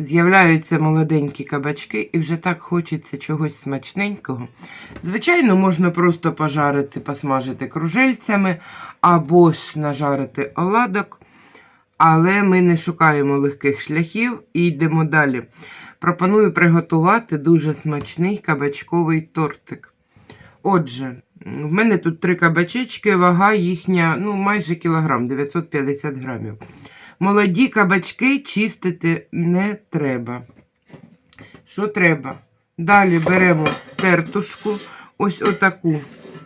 з'являються молоденькі кабачки і вже так хочеться чогось смачненького. Звичайно, можна просто пожарити, посмажити кружельцями або ж нажарити оладок. Але ми не шукаємо легких шляхів і йдемо далі. Пропоную приготувати дуже смачний кабачковий тортик. Отже, в мене тут три кабачечки, вага їхня ну, майже кілограм, 950 грамів. Молоді кабачки чистити не треба. Що треба? Далі беремо тертушку, ось отаку.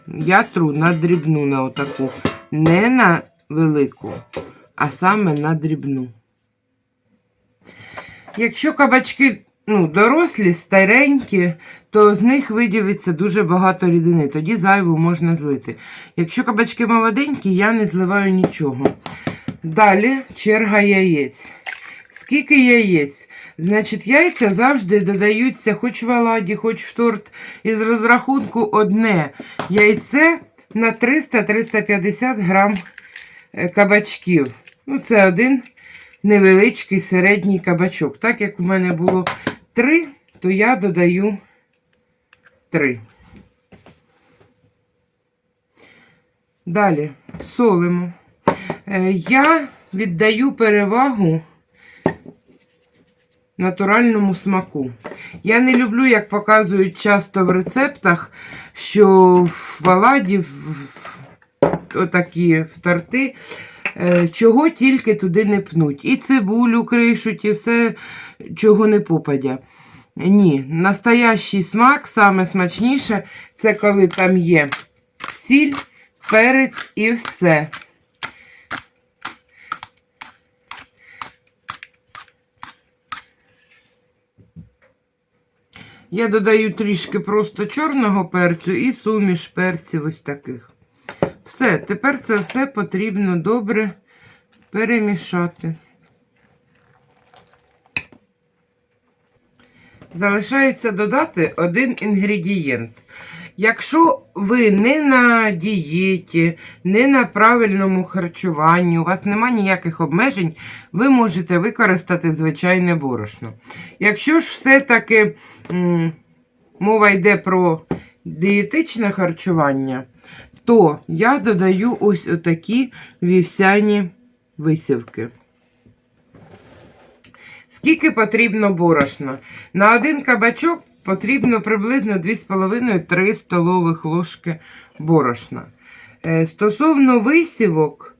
Я тру на дрібну на отаку. Не на велику, а саме на дрібну. Якщо кабачки ну, дорослі, старенькі, то з них виділиться дуже багато рідини, тоді зайву можна злити. Якщо кабачки молоденькі, я не зливаю нічого. Далі черга яєць. Скільки яєць? Значить, яйця завжди додаються хоч в оладі, хоч в торт. Із розрахунку одне яйце на 300-350 грам е, кабачків. Ну, це один невеличкий середній кабачок. Так як в мене було три, то я додаю три. Далі солимо. Е, Я віддаю перевагу натуральному смаку. Я не люблю, як показують часто в рецептах, що в оладі, в- в- отакі в торти, е, чого тільки туди не пнуть. І цибулю кришуть, і все, чого не попадя. Ні, настоящий смак, саме смачніше, це коли там є сіль, перець і все. Я додаю трішки просто чорного перцю і суміш перців ось таких. Все, тепер це все потрібно добре перемішати. Залишається додати один інгредієнт. Якщо ви не на дієті, не на правильному харчуванні, у вас немає ніяких обмежень, ви можете використати звичайне борошно. Якщо ж все-таки мова йде про дієтичне харчування, то я додаю ось отакі вівсяні висівки. Скільки потрібно борошна? На один кабачок потрібно приблизно 2,5-3 столових ложки борошна. Е, Стосовно висівок,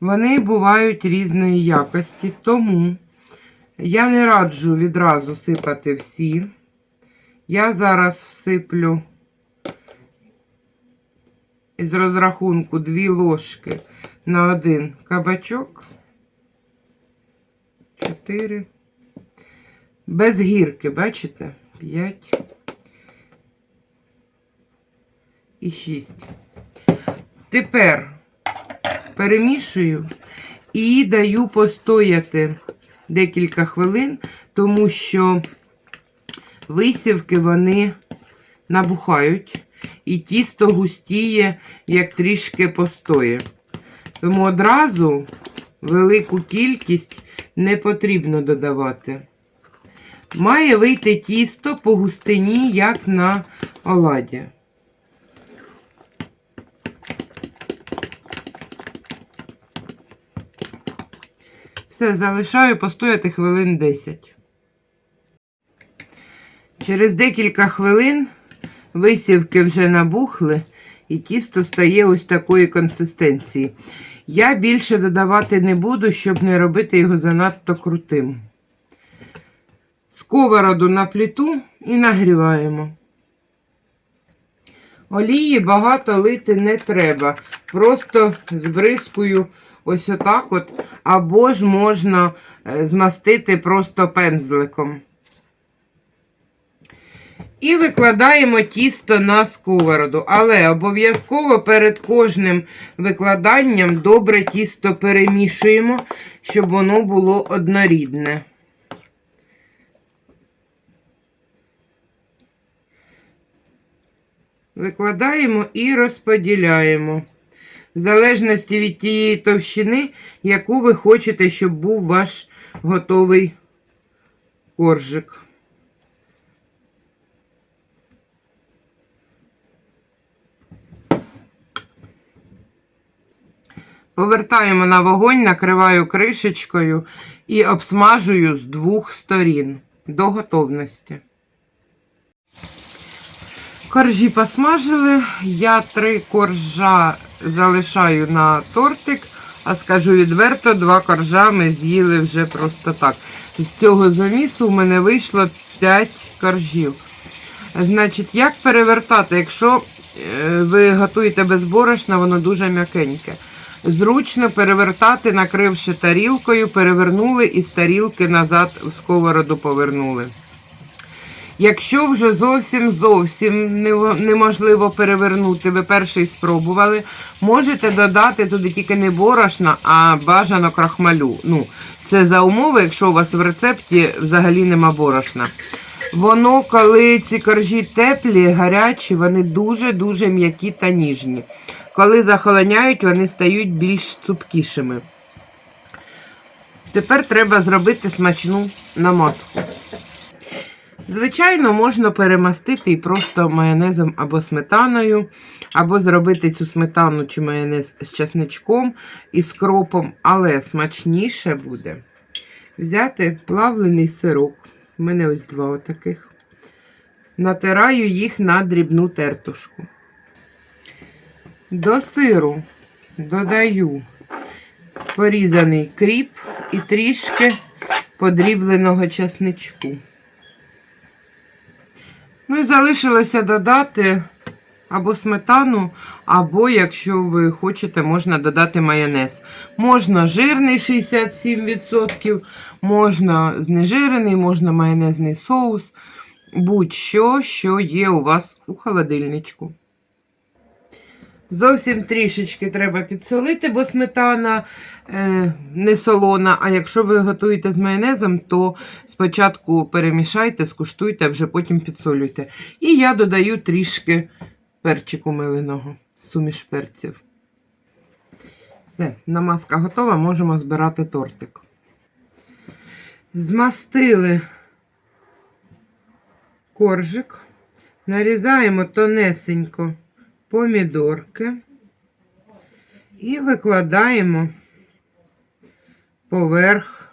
вони бувають різної якості, тому я не раджу відразу сипати всі. Я зараз всиплю із розрахунку 2 ложки на один кабачок. 4. Без гірки, бачите? 5 і 6. Тепер перемішую і даю постояти декілька хвилин, тому що висівки вони набухають, і тісто густіє, як трішки постоє. Тому одразу велику кількість не потрібно додавати. Має вийти тісто по густині, як на оладі. Все, залишаю постояти хвилин 10. Через декілька хвилин висівки вже набухли, і тісто стає ось такої консистенції. Я більше додавати не буду, щоб не робити його занадто крутим. Сковороду на плиту і нагріваємо. Олії багато лити не треба. Просто збризкую ось отак от, або ж можна е, змастити просто пензликом. І викладаємо тісто на сковороду. Але обов'язково перед кожним викладанням добре тісто перемішуємо, щоб воно було однорідне. Викладаємо і розподіляємо. В залежності від тієї товщини, яку ви хочете, щоб був ваш готовий коржик. Повертаємо на вогонь, накриваю кришечкою і обсмажую з двох сторін до готовності. Коржі посмажили. Я три коржа залишаю на тортик, а скажу відверто, два коржа ми з'їли вже просто так. З цього замісу у мене вийшло 5 коржів. Значить, як перевертати, якщо е, ви готуєте без борошна, воно дуже м'якеньке. Зручно перевертати, накривши тарілкою, перевернули і з тарілки назад в сковороду повернули. Якщо вже зовсім зовсім неможливо перевернути, ви перший спробували, можете додати туди тільки не борошна, а бажано крахмалю. Ну, це за умови, якщо у вас в рецепті взагалі нема борошна. Воно, коли ці коржі теплі, гарячі, вони дуже-дуже м'які та ніжні. Коли захолоняють, вони стають більш цупкішими. Тепер треба зробити смачну намазку. Звичайно, можна перемастити і просто майонезом або сметаною, або зробити цю сметану чи майонез з часничком і з кропом, але смачніше буде взяти плавлений сирок. У мене ось два отаких. Натираю їх на дрібну тертушку. До сиру додаю порізаний кріп і трішки подрібленого часничку. Ну і залишилося додати або сметану, або, якщо ви хочете, можна додати майонез. Можна жирний 67%, можна знежирений, можна майонезний соус, будь-що, що є у вас у холодильничку. Зовсім трішечки треба підсолити, бо сметана е, не солона. А якщо ви готуєте з майонезом, то спочатку перемішайте, скуштуйте, а вже потім підсолюйте. І я додаю трішки перчику миленого, суміш перців. Все, намазка готова, можемо збирати тортик. Змастили коржик, нарізаємо тонесенько помідорки і викладаємо поверх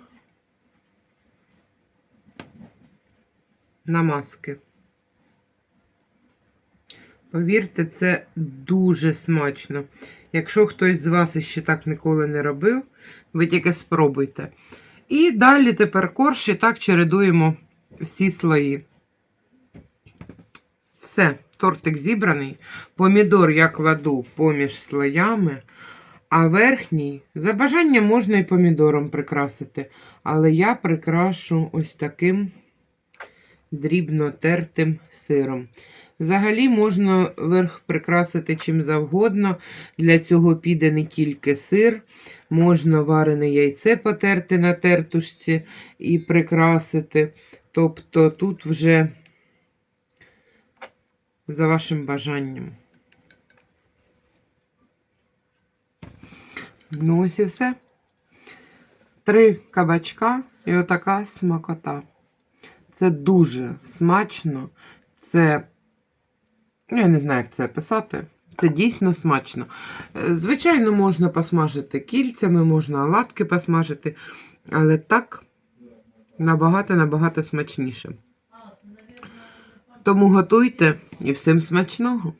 намазки. Повірте, це дуже смачно. Якщо хтось з вас іще так ніколи не робив, ви тільки спробуйте. І далі тепер корж і так чередуємо всі слої. Все, тортик зібраний. Помідор я кладу поміж слоями, а верхній, за бажанням можна і помідором прикрасити. Але я прикрашу ось таким дрібно тертим сиром. Взагалі можна верх прикрасити чим завгодно. Для цього піде не тільки сир, можна варене яйце потерти на тертушці і прикрасити. Тобто тут вже за вашим бажанням. Ну, ось і все. Три кабачка і отака смакота. Це дуже смачно. Це, ну, я не знаю, як це писати. Це дійсно смачно. Е, Звичайно, можна посмажити кільцями, можна оладки посмажити, але так набагато-набагато смачніше. Тому готуйте і всім смачного!